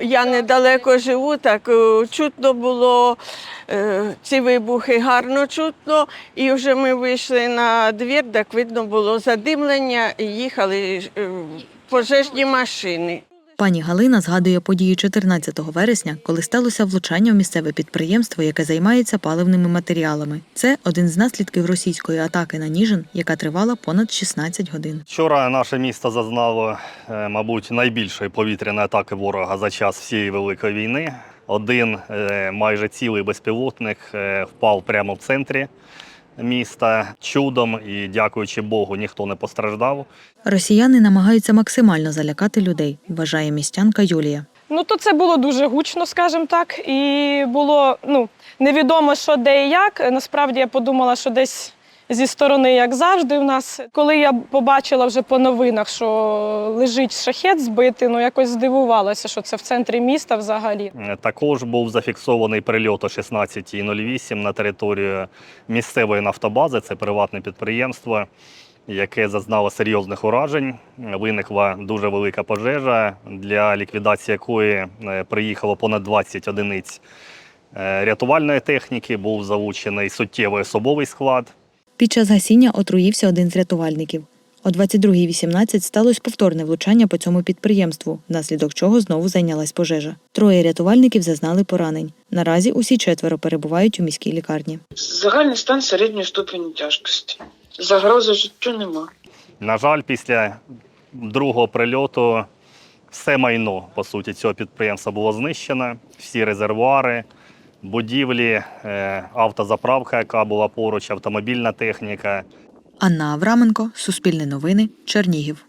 Я недалеко живу, так е, чутно було е, ці вибухи гарно чутно. І вже ми вийшли на двір, так видно було задимлення і їхали е, пожежні машини. Пані Галина згадує події 14 вересня, коли сталося влучання в місцеве підприємство, яке займається паливними матеріалами. Це один з наслідків російської атаки на Ніжин, яка тривала понад 16 годин. Вчора наше місто зазнало, е, мабуть, найбільшої повітряної атаки ворога за час всієї великої війни. Один е, майже цілий безпілотник е, впав прямо в центрі міста. Чудом і дякуючи Богу, ніхто не постраждав. Росіяни намагаються максимально залякати людей, вважає містянка Юлія. Ну то це було дуже гучно, скажімо так, і було ну невідомо, що де і як. Насправді я подумала, що десь зі сторони, як завжди, в нас. Коли я побачила вже по новинах, що лежить шахет збитий, ну якось здивувалася, що це в центрі міста взагалі. Також був зафіксований прильот о 16.08 на територію місцевої нафтобази. Це приватне підприємство, яке зазнало серйозних уражень. Виникла дуже велика пожежа, для ліквідації якої е, приїхало понад 20 одиниць е, рятувальної техніки. Був залучений суттєвий особовий склад. Під час гасіння отруївся один з рятувальників. О 22.18 сталося повторне влучання по цьому підприємству, внаслідок чого знову зайнялась пожежа. Троє рятувальників зазнали поранень. Наразі усі четверо перебувають у міській лікарні. Загальний стан середньої ступені тяжкості. Загрози життю нема. На жаль, після другого прильоту все майно по суті цього підприємства було знищено. Всі резервуари, будівлі, е, автозаправка, яка була поруч, автомобільна техніка. Анна Авраменко, Суспільне новини, Чернігів.